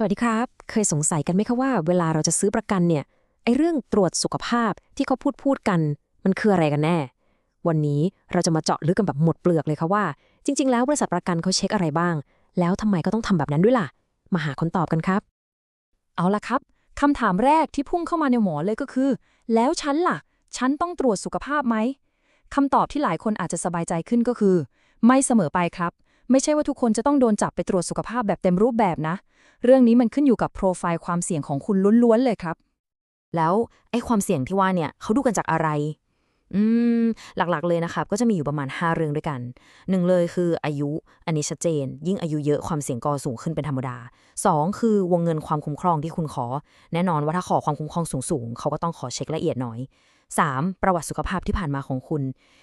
สวัสดีครับ เคยสงสัยกันไหมคะว่าเวลาเราจะซื้อประกันเนี่ย ไอเรื่องตรวจสุขภาพที่เขาพูดพูดกัน มันคืออะไรกันแน่ วันนี้เราจะมาเจาะลึกกันแบบหมดเปลือกเลยค่ะว่า จริง ๆ แล้วบริษัทประกันเขาเช็คอะไรบ้าง แล้วทำไมก็ต้องทำแบบนั้นด้วยล่ะ มาหาคนตอบกันครับ เอาละครับคำถามแรกที่พุ่งเข้ามาในหัวเลยก็คือ แล้วฉันล่ะ ฉันต้องตรวจสุขภาพไหมคำตอบที่หลายคนอาจจะสบายใจขึ้นก็คือ ไม่เสมอไปครับ ไม่ใช่ว่าทุกคนจะต้องโดนจับไปตรวจสุขภาพแบบเต็มรูปแบบนะ เรื่องนี้มันขึ้นอยู่กับโปรไฟล์ความเสี่ยงของคุณล้วนๆเลยครับ แล้วไอ้ความเสี่ยงที่ว่าเนี่ยเขาดูกันจากอะไร อืม หลักๆเลยนะครับ ก็จะมีอยู่ประมาณ 5 เรื่องด้วยกันหนึ่งเลยคืออายุ อันนี้ชัดเจน ยิ่งอายุเยอะความเสี่ยงก็สูงขึ้นเป็นธรรมดา 2 คือวงเงินความคุ้มครองที่คุณขอ แน่นอนว่าถ้าขอความคุ้มครองสูงๆเขาก็ต้องขอเช็คละเอียดหน่อย 3. ประวัติสุขภาพที่ผ่านมาของคุณ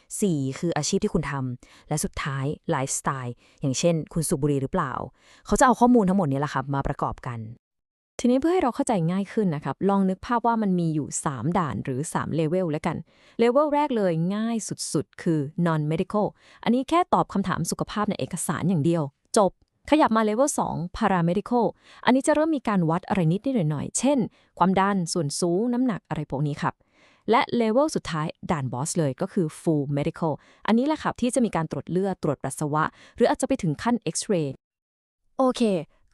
4. คืออาชีพที่คุณทำ และสุดท้ายไลฟ์สไตล์ อย่างเช่น คุณสูบบุหรี่หรือเปล่า เขาจะเอาข้อมูลทั้งหมดนี้แหละครับมาประกอบกัน ทีนี้เพื่อให้เราเข้าใจง่ายขึ้นนะครับ ลองนึกภาพว่ามันมีอยู่ 3 ด่านหรือ3เลเวลแล้วกัน เลเวลแรกเลยง่ายสุดๆ คือ non medical อันนี้แค่ตอบคำถามสุขภาพในเอกสารอย่างเดียว จบขยับมาเลเวล2 paramedical อันนี้จะเริ่มมีการวัดอะไรนิดนิดหน่อยๆ เช่น ความดัน ส่วนสูง น้ำหนักอะไรพวกนี้ครับ และเลเวลสุดท้ายด่านบอสเลยก็คือ full medical อันนี้แหละครับที่จะมีการตรวจเลือดตรวจปัสสาวะ หรืออาจจะไปถึงขั้น X-ray โอเค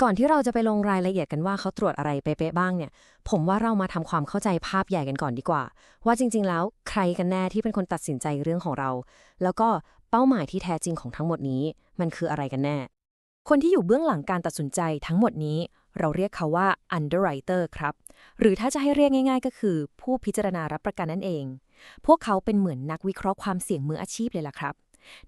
ก่อนที่เราจะไปลงรายละเอียดกันว่าเขาตรวจอะไรเป๊ะๆบ้างเนี่ย ผมว่าเรามาทำความเข้าใจภาพใหญ่กันก่อนดีกว่า ว่าจริง ๆ แล้วใครกันแน่ที่เป็นคนตัดสินใจเรื่องของเรา แล้วก็เป้าหมายที่แท้จริงของทั้งหมดนี้ มันคืออะไรกันแน่ คนที่อยู่เบื้องหลังการตัดสินใจทั้งหมดนี้ เราเรียกเขาว่า underwriter ครับ หรือถ้าจะให้เรียกง่าย ๆ ก็คือ ผู้พิจารณารับประกันนั่นเอง พวกเขาเป็นเหมือนนักวิเคราะห์ความเสี่ยงมืออาชีพเลยล่ะครับ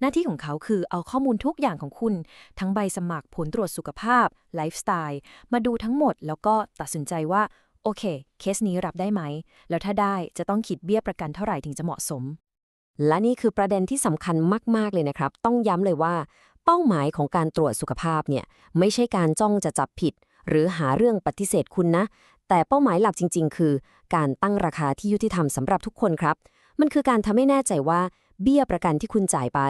หน้าที่ของเขาคือเอาข้อมูลทุกอย่างของคุณ ทั้งใบสมัครผลตรวจสุขภาพไลฟ์สไตล์มาดูทั้งหมด แล้วก็ตัดสินใจว่า โอเค เคสนี้รับได้ไหม แล้วถ้าได้จะต้องคิดเบี้ยประกันเท่าไหร่ถึงจะเหมาะสม และนี่คือประเด็นที่สำคัญมาก ๆ เลยนะครับ ต้องย้ำเลยว่า เป้าหมายของการตรวจสุขภาพเนี่ยไม่ใช่การจ้องจะจับผิดหรือหาเรื่องปฏิเสธคุณนะ แต่เป้าหมายหลักจริง ๆ คือ การตั้งราคาที่ยุติธรรมสำหรับทุกคนครับ มันคือการทำให้แน่ใจว่าเบี้ยประกันที่คุณจ่ายไป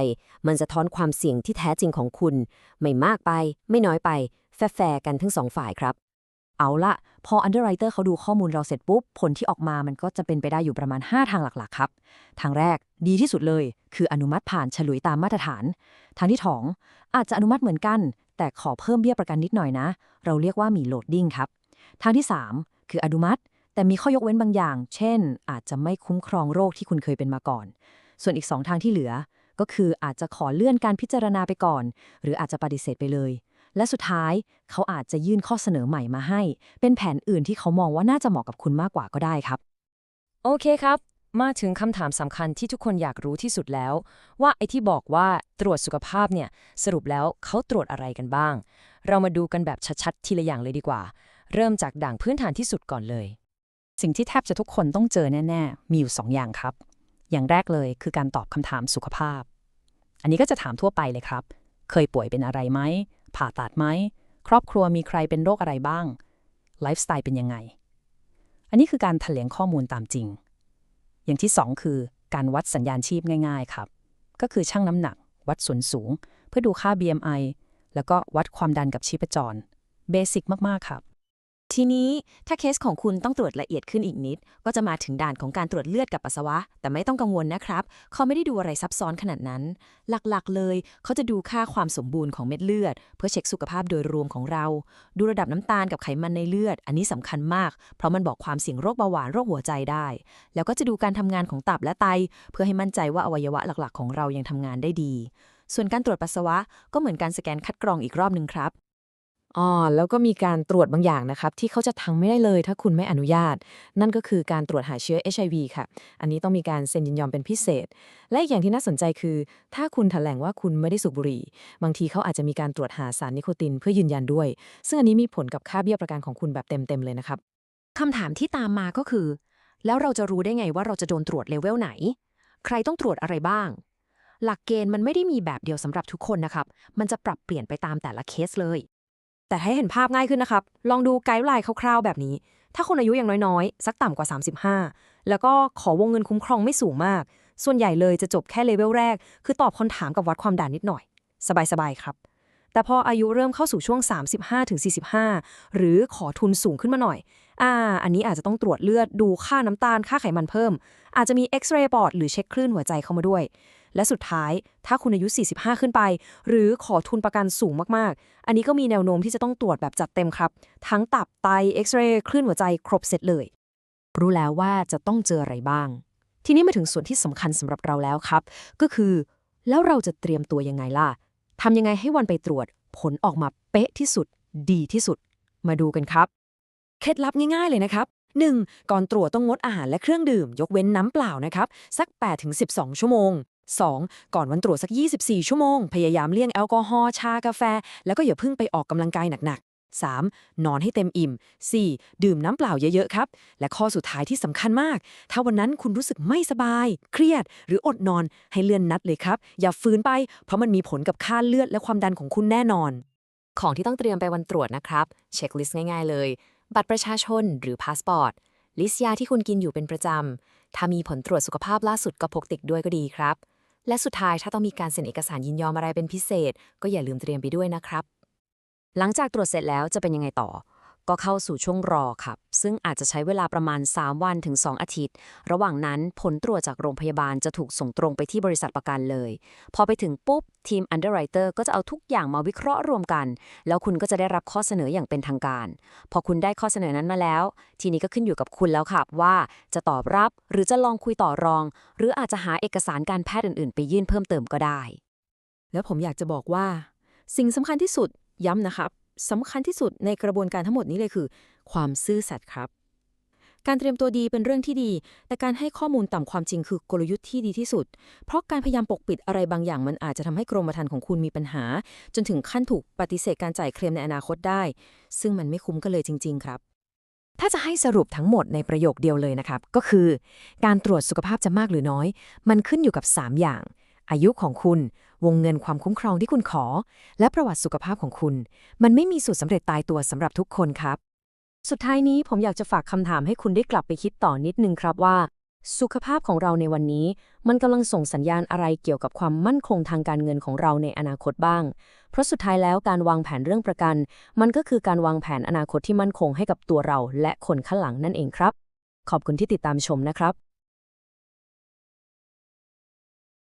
มันจะท้อนความเสี่ยงที่แท้จริงของคุณ ไม่มากไป ไม่น้อยไป แฟร์ๆกันทั้งสองฝ่ายครับ เอาละพอ underwriter เขาดูข้อมูลเราเสร็จปุ๊บ ผลที่ออกมามันก็จะเป็นไปได้อยู่ประมาณ 5 ทางหลักๆ ครับ ทางแรกดีที่สุดเลย คืออนุมัติผ่านฉลุยตามมาตรฐาน ทางที่สองอาจจะอนุมัติเหมือนกัน แต่ขอเพิ่มเบี้ยประกันนิดหน่อยนะ เราเรียกว่ามีโหลดดิ้งครับ ทางที่ 3 คืออนุมัติ แต่มีข้อยกเว้นบางอย่าง เช่น อาจจะไม่คุ้มครองโรคที่คุณเคยเป็นมาก่อน ส่วนอีก 2 ทางที่เหลือ ก็คืออาจจะขอเลื่อนการพิจารณาไปก่อน หรืออาจจะปฏิเสธไปเลย และสุดท้ายเขาอาจจะยื่นข้อเสนอใหม่มาให้ เป็นแผนอื่นที่เขามองว่าน่าจะเหมาะกับคุณมากกว่าก็ได้ครับ โอเคครับมาถึงคำถามสำคัญที่ทุกคนอยากรู้ที่สุดแล้ว ว่าไอ้ที่บอกว่าตรวจสุขภาพเนี่ย สรุปแล้วเขาตรวจอะไรกันบ้าง เรามาดูกันแบบชัดๆ ทีละอย่างเลยดีกว่า เริ่มจากด่างพื้นฐานที่สุดก่อนเลย สิ่งที่แทบจะทุกคนต้องเจอแน่ ๆ มีอยู่2ออย่างครับ อย่างแรกเลยคือการตอบคำถามสุขภาพ อันนี้ก็จะถามทั่วไปเลยครับ เคยป่วยเป็นอะไรไหม ผ่าตัดไหม ครอบครัวมีใครเป็นโรคอะไรบ้าง ไลฟ์สไตล์เป็นยังไง อันนี้คือการแถลงข้อมูลตามจริง อย่างที่ 2 คือการวัดสัญญาณชีพง่าย ๆ ครับ ก็คือชั่งน้ำหนัก วัดส่วนสูง เพื่อดูค่า BMI แล้วก็วัดความดันกับชีพจร เบสิกมาก ๆ ครับ ทีนี้ถ้าเคสของคุณต้องตรวจละเอียดขึ้นอีกนิด ก็จะมาถึงด่านของการตรวจเลือดกับปัสสาวะ แต่ไม่ต้องกังวลนะครับ เขาไม่ได้ดูอะไรซับซ้อนขนาดนั้น หลักๆ เลย เขาจะดูค่าความสมบูรณ์ของเม็ดเลือด เพื่อเช็คสุขภาพโดยรวมของเรา ดูระดับน้ำตาลกับไขมันในเลือด อันนี้สำคัญมาก เพราะมันบอกความเสี่ยงโรคเบาหวานโรคหัวใจได้ แล้วก็จะดูการทำงานของตับและไต เพื่อให้มั่นใจว่าอวัยวะหลักๆ ของเรายังทำงานได้ดี ส่วนการตรวจปัสสาวะก็เหมือนการสแกนคัดกรองอีกรอบหนึ่งครับ อ๋อแล้วก็มีการตรวจบางอย่างนะครับ ที่เขาจะทำไม่ได้เลยถ้าคุณไม่อนุญาต นั่นก็คือการตรวจหาเชื้อ HIV ค่ะ อันนี้ต้องมีการเซ็นยินยอมเป็นพิเศษ และอีกอย่างที่น่าสนใจคือ ถ้าคุณแถลงว่าคุณไม่ได้สูบบุหรี่ บางทีเขาอาจจะมีการตรวจหาสารนิโคตินเพื่อยืนยันด้วย ซึ่งอันนี้มีผลกับค่าเบี้ยประกันของคุณแบบเต็มๆเลยนะครับคำถามที่ตามมาก็คือ แล้วเราจะรู้ได้ไงว่าเราจะโดนตรวจเลเวลไหน ใครต้องตรวจอะไรบ้าง หลักเกณฑ์มันไม่ได้มีแบบเดียวสำหรับทุกคนนะครับ มันจะปรับเปลี่ยนไปตามแต่ละเคสเลย แต่ให้เห็นภาพง่ายขึ้นนะครับ ลองดูไกด์ไลน์คร่าวๆ แบบนี้ ถ้าคนอายุอย่างน้อยๆ สักต่ำกว่า 35 แล้วก็ขอวงเงินคุ้มครองไม่สูงมาก ส่วนใหญ่เลยจะจบแค่เลเวลแรก คือตอบคำถามกับวัดความดันนิดหน่อย สบายๆ ครับ แต่พออายุเริ่มเข้าสู่ช่วง 35-45 หรือขอทุนสูงขึ้นมาหน่อย อ่า อันนี้อาจจะต้องตรวจเลือดดูค่าน้ำตาลค่าไขมันเพิ่ม อาจจะมีเอ็กซเรย์ปอดหรือเช็คคลื่นหัวใจเข้ามาด้วย และสุดท้าย ถ้าคุณอายุ 45 ขึ้นไป หรือขอทุนประกันสูงมากๆ อันนี้ก็มีแนวโน้มที่จะต้องตรวจแบบจัดเต็มครับ ทั้งตับไตเอ็กซเรย์คลื่นหัวใจครบเซตเลย รู้แล้วว่าจะต้องเจออะไรบ้าง ทีนี้มาถึงส่วนที่สำคัญสำหรับเราแล้วครับ ก็คือ แล้วเราจะเตรียมตัวยังไงล่ะทำยังไงให้วันไปตรวจ ผลออกมาเป๊ะที่สุด ดีที่สุด มาดูกันครับ เคล็ดลับง่ายๆเลยนะครับ 1. ก่อนตรวจต้องงดอาหารและเครื่องดื่ม ยกเว้นน้ำเปล่านะครับ สัก 8-12 ชั่วโมง 2. ก่อนวันตรวจสัก 24 ชั่วโมง พยายามเลี่ยงแอลกอฮอล์ชากาแฟ แล้วก็อย่าเพิ่งไปออกกำลังกายหนักๆ 3. นอนให้เต็มอิ่ม 4. ดื่มน้ำเปล่าเยอะ ๆ ครับ และข้อสุดท้ายที่สำคัญมาก ถ้าวันนั้นคุณรู้สึกไม่สบาย เครียด หรืออดนอนให้เลื่อนนัดเลยครับ อย่าฝืนไป เพราะมันมีผลกับค่าเลือดและความดันของคุณแน่นอน ของที่ต้องเตรียมไปวันตรวจนะครับ เช็คลิสต์ง่าย ๆ เลย บัตรประชาชนหรือพาสปอร์ต ลิสต์ยาที่คุณกินอยู่เป็นประจำ ถ้ามีผลตรวจสุขภาพล่าสุดก็พกติดด้วยก็ดีครับ และสุดท้ายถ้าต้องมีการเซ็นเอกสารยินยอมอะไรเป็นพิเศษ ก็อย่าลืมเตรียมไปด้วยนะครับ หลังจากตรวจเสร็จแล้วจะเป็นยังไงต่อ ก็เข้าสู่ช่วงรอครับ ซึ่งอาจจะใช้เวลาประมาณ 3 วันถึง 2 อาทิตย์ ระหว่างนั้นผลตรวจจากโรงพยาบาลจะถูกส่งตรงไปที่บริษัทประกันเลย พอไปถึงปุ๊บ ทีม Underwriter ก็จะเอาทุกอย่างมาวิเคราะห์รวมกัน แล้วคุณก็จะได้รับข้อเสนออย่างเป็นทางการ พอคุณได้ข้อเสนอนั้นมาแล้ว ทีนี้ก็ขึ้นอยู่กับคุณแล้วครับว่าจะตอบรับหรือจะลองคุยต่อรอง หรืออาจจะหาเอกสารการแพทย์อื่น ๆ ไปยื่นเพิ่มเติมก็ได้ แล้วผมอยากจะบอกว่า สิ่งสำคัญที่สุดย้ำนะครับ สำคัญที่สุดในกระบวนการทั้งหมดนี้เลยคือ ความซื่อสัตย์ครับ การเตรียมตัวดีเป็นเรื่องที่ดี แต่การให้ข้อมูลต่ำความจริงคือกลยุทธ์ที่ดีที่สุด เพราะการพยายามปกปิดอะไรบางอย่างมันอาจจะทำให้กรมธรรม์ของคุณมีปัญหา จนถึงขั้นถูกปฏิเสธการจ่ายเคลมในอนาคตได้ ซึ่งมันไม่คุ้มกันเลยจริง ๆ ครับถ้าจะให้สรุปทั้งหมดในประโยคเดียวเลยนะครับ ก็คือ การตรวจสุขภาพจะมากหรือน้อย มันขึ้นอยู่กับ 3 อย่าง อายุของคุณ วงเงินความคุ้มครองที่คุณขอ และประวัติสุขภาพของคุณ มันไม่มีสูตรสำเร็จตายตัวสำหรับทุกคนครับ สุดท้ายนี้ผมอยากจะฝากคำถามให้คุณได้กลับไปคิดต่อนิดนึงครับว่า สุขภาพของเราในวันนี้ มันกำลังส่งสัญญาณอะไรเกี่ยวกับความมั่นคงทางการเงินของเราในอนาคตบ้าง เพราะสุดท้ายแล้วการวางแผนเรื่องประกัน มันก็คือการวางแผนอนาคตที่มั่นคงให้กับตัวเรา และคนข้างหลังนั่นเองครับ ขอบคุณที่ติดตามชมนะครับ